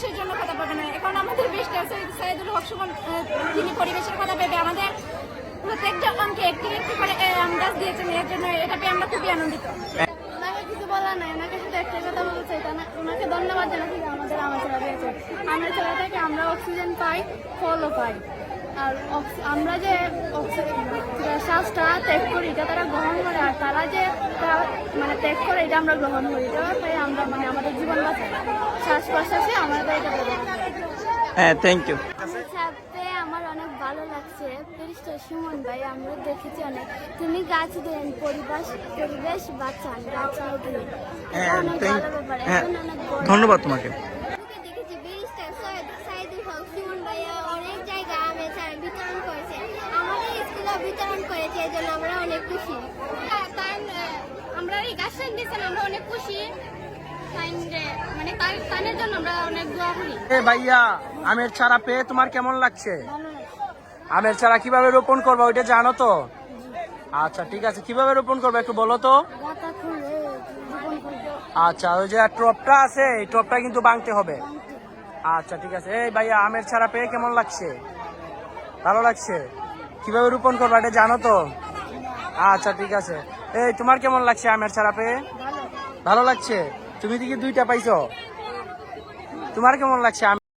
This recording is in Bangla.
পরিবেশের জন্য কথা পাবে না। এখন আমাদের বেস্ট সাইদুল হক সুমন তিনি পরিবেশের কথা ভেবে আমাদের প্রত্যেকটা অঙ্কে একটি একটি করে আম গাছ দিয়েছেন। এর জন্য এটা পেয়ে আমরা খুবই আনন্দিত। ওনাকে কিছু ওনাকে কথা বলতে চাই ওনাকে ধন্যবাদ আমরা অক্সিজেন পাই, ফলও পাই। আর আমরা যে অক্সিজেন শ্বাসটা ত্যাগ করি এটা তারা গ্রহণ করে আর তারা যে মানে ত্যাগ করে এটা আমরা গ্রহণ করি। এটা তাই আমরা মানে আমাদের জীবন বাঁচাই। শ্বাস প্রশ্বাসে আমাদের এটা হ্যাঁ থ্যাংক ইউ সাথে আমার অনেক ভালো লাগছে। প্যারিস্টার সুমন ভাই আমরা দেখেছি অনেক। তিনি গাছ দেন পরিবেশ পরিবেশ বাঁচান গাছ দিন হ্যাঁ, অনেক ভালো ব্যাপার। হ্যাঁ, ধন্যবাদ তোমাকে। দেখেছি সৈয়দ সাইদুল হক সুমন ভাইয়া অনেক জায়গায় আমের চারা বিতরণ করেছে আমাদের স্কুলে বিতরণ করেছে এই জন্য আমরা অনেক খুশি। আমরা এই গাছটা দিয়েছেন আমরা অনেক খুশি। মানে তানের জন্য আমরা অনেক দোয়া করি। এ ভাইয়া আমের চারা পেয়ে তোমার কেমন লাগছে? আমের চারা কীভাবে রোপণ করব ওইটা জানো তো? আচ্ছা ঠিক আছে কীভাবে রোপণ করব একটু বলো তো? আচ্ছা ওই যে টপটা আছে এই টপটা কিন্তু ভাঙতে হবে। আচ্ছা ঠিক আছে। এই ভাইয়া আমের চারা পেয়ে কেমন লাগছে? ভালো লাগছে? কীভাবে রোপণ করব এটা জানো তো? আচ্ছা ঠিক আছে। এই তোমার কেমন লাগছে আমের ছাড়া পেয়ে ভালো লাগছে? তুমি দিকে দুইটা পাইছো। তোমার কেমন লাগছে